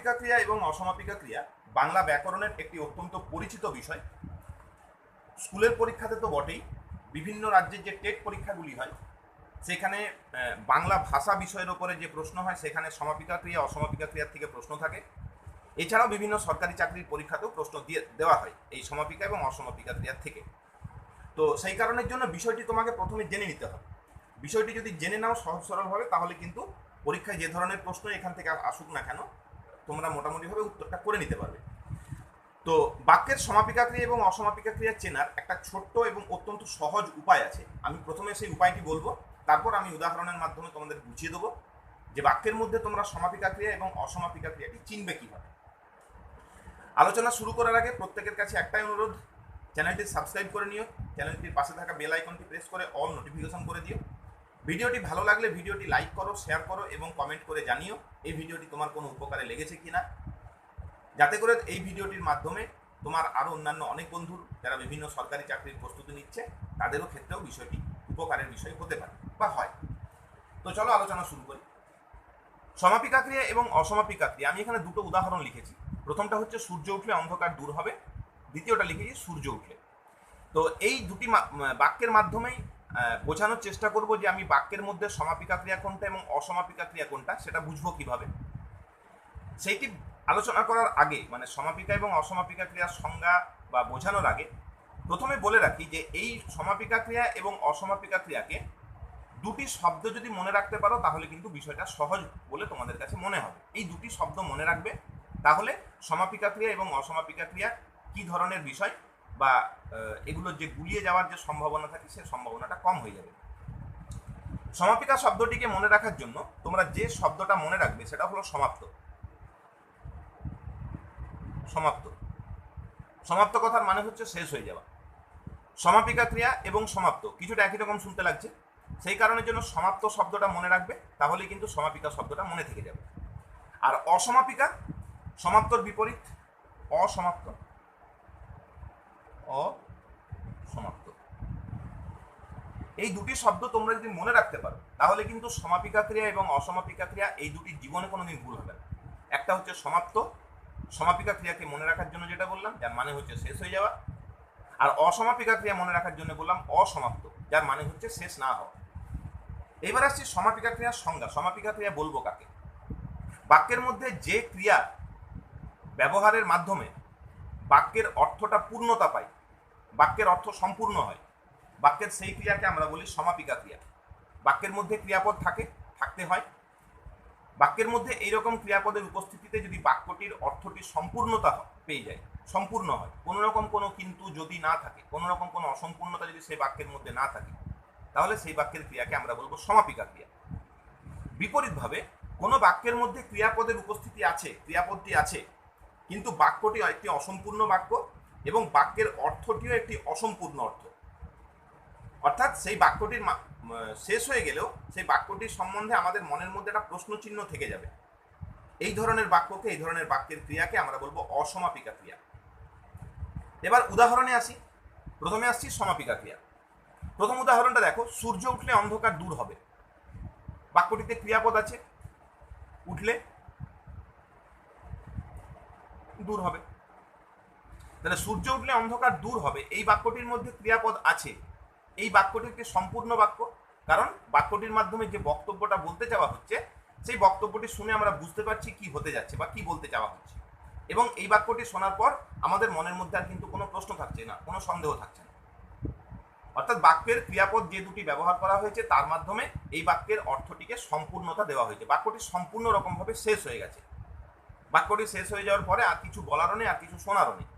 সমাপিকা ক্রিয়া এবং অসমাপিকা ক্রিয়া বাংলা ব্যাকরণের একটি অত্যন্ত পরিচিত বিষয়। স্কুলের পরীক্ষাতে তো বটেই, বিভিন্ন রাজ্যের যে টেট পরীক্ষাগুলি হয়, সেখানে বাংলা ভাষা বিষয়ের ওপরে যে প্রশ্ন হয়, সেখানে সমাপিকা ক্রিয়া, অসমাপিকা ক্রিয়ার থেকে প্রশ্ন থাকে। এছাড়াও বিভিন্ন সরকারি চাকরির পরীক্ষাতেও প্রশ্ন দিয়ে, দেওয়া হয় এই সমাপিকা এবং অসমাপিকা ক্রিয়ার থেকে। তো সেই কারণের জন্য বিষয়টি তোমাকে প্রথমে জেনে নিতে হবে। বিষয়টি যদি জেনে নাও সহজ সরলভাবে তাহলে কিন্তু পরীক্ষায় যে ধরনের প্রশ্ন এখান থেকে আসুক না কেন তোমরা মোটামুটিভাবে উত্তরটা করে নিতে পারবে। তো বাক্যের সমাপিকা ক্রিয়া এবং অসমাপিকা ক্রিয়া চেনার একটা ছোট্ট এবং অত্যন্ত সহজ উপায় আছে। আমি প্রথমে সেই উপায়টি বলব, তারপর আমি উদাহরণের মাধ্যমে তোমাদের বুঝিয়ে দেবো যে বাক্যের মধ্যে তোমরা সমাপিকা ক্রিয়া এবং অসমাপিকা ক্রিয়াটি চিনবে কীভাবে। আলোচনা শুরু করার আগে প্রত্যেকের কাছে একটাই অনুরোধ, চ্যানেলটি সাবস্ক্রাইব করে নিও, চ্যানেলটির পাশে থাকা বেল আইকনটি প্রেস করে অল নোটিফিকেশন করে দিও। ভিডিওটি ভালো লাগলে ভিডিওটি লাইক করো শেয়ার করো এবং কমেন্ট করে জানিও এই ভিডিওটি তোমার কোনো উপকারে লেগেছে কিনা। যাতে করে এই ভিডিওটির মাধ্যমে তোমার আরও অন্যান্য অনেক বন্ধুর যারা বিভিন্ন সরকারি চাকরির প্রস্তুতি নিচ্ছে, তাদেরও ক্ষেত্রেও বিষয়টি উপকারের বিষয় হতে পারে বা হয়। তো চলো আলোচনা শুরু করি। সমাপিকা ক্রিয়া এবং অসমাপিকা ক্রিয়া। আমি এখানে দুটো উদাহরণ লিখেছি। প্রথমটা হচ্ছে, সূর্য উঠলে অন্ধকার দূর হবে। দ্বিতীয়টা লিখেছি, সূর্য উঠলে। তো এই দুটি বাক্যের মাধ্যমেই বোঝানোর চেষ্টা করব যে আমি বাক্যের মধ্যে সমাপিকা ক্রিয়া কোনটা এবং অসমাপিকা ক্রিয়া কোনটা, সেটা বুঝব কীভাবে। সেইটি আলোচনা করার আগে মানে সমাপিকা এবং অসমাপিকা ক্রিয়ার সংজ্ঞা বা বোঝানোর আগে, প্রথমে বলে রাখি যে এই সমাপিকা ক্রিয়া এবং অসমাপিকা ক্রিয়াকে দুটি শব্দ যদি মনে রাখতে পারো, তাহলে কিন্তু বিষয়টা সহজ বলে তোমাদের কাছে মনে হবে। এই দুটি শব্দ মনে রাখবে, তাহলে সমাপিকা ক্রিয়া এবং অসমাপিকা ক্রিয়া কি ধরনের বিষয় বা এগুলো যে গুলিয়ে যাওয়ার যে সম্ভাবনা থাকে, সে সম্ভাবনাটা কম হয়ে যাবে। সমাপিকা শব্দটিকে মনে রাখার জন্য তোমরা যে শব্দটা মনে রাখবে, সেটা হলো সমাপ্ত। সমাপ্ত। সমাপ্ত কথার মানে হচ্ছে শেষ হয়ে যাওয়া। সমাপিকা ক্রিয়া এবং সমাপ্ত, কিছুটা একই রকম শুনতে লাগছে। সেই কারণের জন্য সমাপ্ত শব্দটা মনে রাখবে তাহলে কিন্তু সমাপিকা শব্দটা মনে থেকে যাবে। আর অসমাপিকা, সমাপ্তর বিপরীত, অসমাপ্ত অসমাপ্ত। এই দুটি শব্দ তোমরা যদি মনে রাখতে পারো, তাহলে কিন্তু সমাপিকা ক্রিয়া এবং অসমাপিকা ক্রিয়া এই দুটি জীবনে কোনোদিন ভুল হবে না। একটা হচ্ছে সমাপ্ত, সমাপিকা ক্রিয়াকে মনে রাখার জন্য যেটা বললাম, যার মানে হচ্ছে শেষ হয়ে যাওয়া। আর অসমাপিকা ক্রিয়া মনে রাখার জন্য বললাম অসমাপ্ত, যার মানে হচ্ছে শেষ না হওয়া। এবার আসছি সমাপিকা ক্রিয়ার সংজ্ঞা। সমাপিকা ক্রিয়া বলব কাকে? বাক্যের মধ্যে যে ক্রিয়া ব্যবহারের মাধ্যমে বাক্যের অর্থটা পূর্ণতা পায় বাক্যের অর্থ সম্পূর্ণ হয়। বাক্যের সেই ক্রিয়াকে আমরা বলি সমাপিকা ক্রিয়া। বাক্যের মধ্যে ক্রিয়াপদ থাকে, থাকতে হয়। বাক্যের মধ্যে এইরকম ক্রিয়াপদের উপস্থিতিতে যদি বাক্যটির অর্থটি সম্পূর্ণতা পেয়ে যায়, সম্পূর্ণ হয় কোনো রকম কোনো কিন্তু যদি না থাকে কোনো রকম কোনো অসম্পূর্ণতা যদি সেই বাক্যের মধ্যে না থাকে, তাহলে সেই বাক্যের ক্রিয়াকে আমরা বলব সমাপিকা ক্রিয়া। বিপরীতভাবে, কোনো বাক্যের মধ্যে ক্রিয়াপদের উপস্থিতি আছে, ক্রিয়াপদটি আছে, কিন্তু বাক্যটি একটি অসম্পূর্ণ বাক্য এবং বাক্যের অর্থটিও একটি অসম্পূর্ণ অর্থ। অর্থাৎ সেই বাক্যটির শেষ হয়ে গেলেও সেই বাক্যটির সম্বন্ধে আমাদের মনের মধ্যে একটা প্রশ্নচিহ্ন থেকে যাবে। এই ধরনের বাক্যকে, এই ধরনের বাক্যের ক্রিয়াকে আমরা বলব অসমাপিকা ক্রিয়া। এবার উদাহরণে আসি। প্রথমে আসছি সমাপিকা ক্রিয়া। প্রথম উদাহরণটা দেখো, সূর্য উঠলে অন্ধকার দূর হবে। বাক্যটিতে ক্রিয়াপদ আছে। উঠলে দূর হবে। তাহলে সূর্য উঠলে অন্ধকার দূর হবে। এই বাক্যটির মধ্যে ক্রিয়াপদ আছে। এই বাক্যটি একটি সম্পূর্ণ বাক্য, কারণ বাক্যটির মাধ্যমে যে বক্তব্যটা বলতে চাওয়া হচ্ছে, সেই বক্তব্যটি শুনে আমরা বুঝতে পারছি কি হতে যাচ্ছে বা কি বলতে চাওয়া হচ্ছে। এবং এই বাক্যটি শোনার পর আমাদের মনের মধ্যে আর কিন্তু কোনো প্রশ্ন থাকছে না, কোনো সন্দেহ থাকছে না। অর্থাৎ বাক্যের ক্রিয়াপদ যে দুটি ব্যবহার করা হয়েছে, তার মাধ্যমে এই বাক্যের অর্থটিকে সম্পূর্ণতা দেওয়া হয়েছে। বাক্যটি সম্পূর্ণ রকমভাবে শেষ হয়ে গেছে। বাক্যটি শেষ হয়ে যাওয়ার পরে আর কিছু বলারও নেই, আর কিছু শোনারও নেই।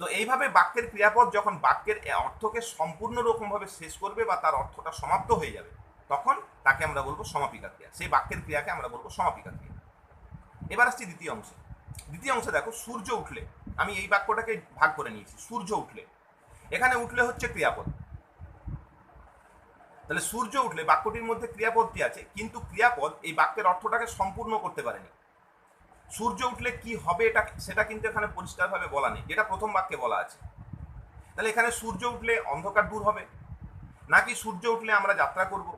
তো এইভাবে বাক্যের ক্রিয়াপদ যখন বাক্যের অর্থকে সম্পূর্ণ রকমভাবে শেষ করবে বা তার অর্থটা সমাপ্ত হয়ে যাবে, তখন তাকে আমরা বলব সমাপিকা ক্রিয়া সেই বাক্যের ক্রিয়াকে আমরা বলব সমাপিকা ক্রিয়া এবার আসছি দ্বিতীয় অংশে। দ্বিতীয় অংশে দেখো, সূর্য উঠলে, আমি এই বাক্যটাকে ভাগ করে নিয়েছি, সূর্য উঠলে। এখানে উঠলে হচ্ছে ক্রিয়াপদ। তাহলে সূর্য উঠলে বাক্যটির মধ্যে ক্রিয়াপদটি আছে? কিন্তু ক্রিয়াপদ এই বাক্যের অর্থটাকে সম্পূর্ণ করতে পারেনি। সূর্য উঠলে কি হবে এটা, সেটা কিন্তু এখানে পরিষ্কারভাবে বলা নেই। যেটা প্রথম বাক্যে বলা আছে। তাহলে এখানে সূর্য উঠলে অন্ধকার দূর হবে। নাকি সূর্য উঠলে আমরা যাত্রা করব?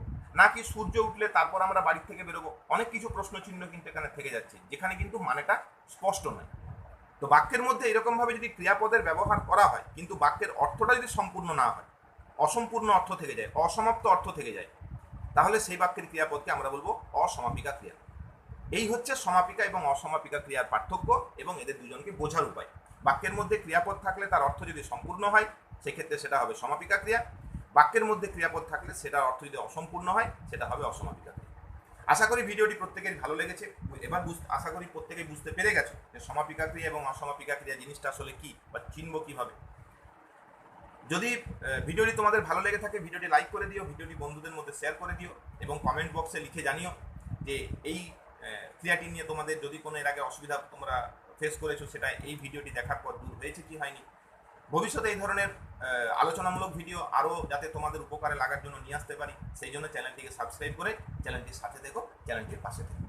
নাকি সূর্য উঠলে তারপর আমরা বাড়ি থেকে বেরোবো? অনেক কিছু প্রশ্ন চিহ্ন কিন্তু এখানে থেকে যাচ্ছে, যেখানে কিন্তু মানেটা স্পষ্ট নয়। তো বাক্যের মধ্যে এরকমভাবে যদি ক্রিয়াপদের ব্যবহার করা হয়, কিন্তু বাক্যের অর্থটা যদি সম্পূর্ণ না হয়, অসম্পূর্ণ অর্থ থেকে যায়, অসমাপ্ত অর্থ থেকে যায়, তাহলে সেই বাক্যের ক্রিয়াপদকে আমরা বলব অসমাপিকা ক্রিয়া। এই হচ্ছে সমাপিকা এবং অসমাপিকা ক্রিয়ার পার্থক্য এবং এদের দুজনকে বোঝার উপায়। বাক্যের মধ্যে ক্রিয়াপদ থাকলে তার অর্থ যদি সম্পূর্ণ হয়, সেক্ষেত্রে সেটা হবে সমাপিকা ক্রিয়া। বাক্যের মধ্যে ক্রিয়াপদ থাকলে সেটার অর্থ যদি অসম্পূর্ণ হয়, সেটা হবে অসমাপিকা ক্রিয়া। আশা করি ভিডিওটি প্রত্যেকের ভালো লেগেছে। এবার বুঝ- আশা করি প্রত্যেকেই বুঝতে পেরে গেছো যে সমাপিকা ক্রিয়া এবং অসমাপিকা ক্রিয়া জিনিসটা আসলে কি বা চিনব কীভাবে। যদি ভিডিওটি তোমাদের ভালো লেগে থাকে, ভিডিওটি লাইক করে দিও, ভিডিওটি বন্ধুদের মধ্যে শেয়ার করে দিও এবং কমেন্ট বক্সে লিখে জানিও যে এই আহ, ক্রিয়াটি নিয়ে তোমাদের যদি কোনো এর আগে অসুবিধা তোমরা ফেস করেছ সেটা এই ভিডিওটি দেখার পর দূর হয়েছে কি হয়নি? ভবিষ্যতে এই ধরনের আলোচনামূলক ভিডিও আরও যাতে তোমাদের উপকারে লাগার জন্য নিয়ে আসতে পারি সেই জন্য চ্যানেলটিকে সাবস্ক্রাইব করে চ্যানেলটির সাথে দেখো চ্যানেলটির পাশে থেকো।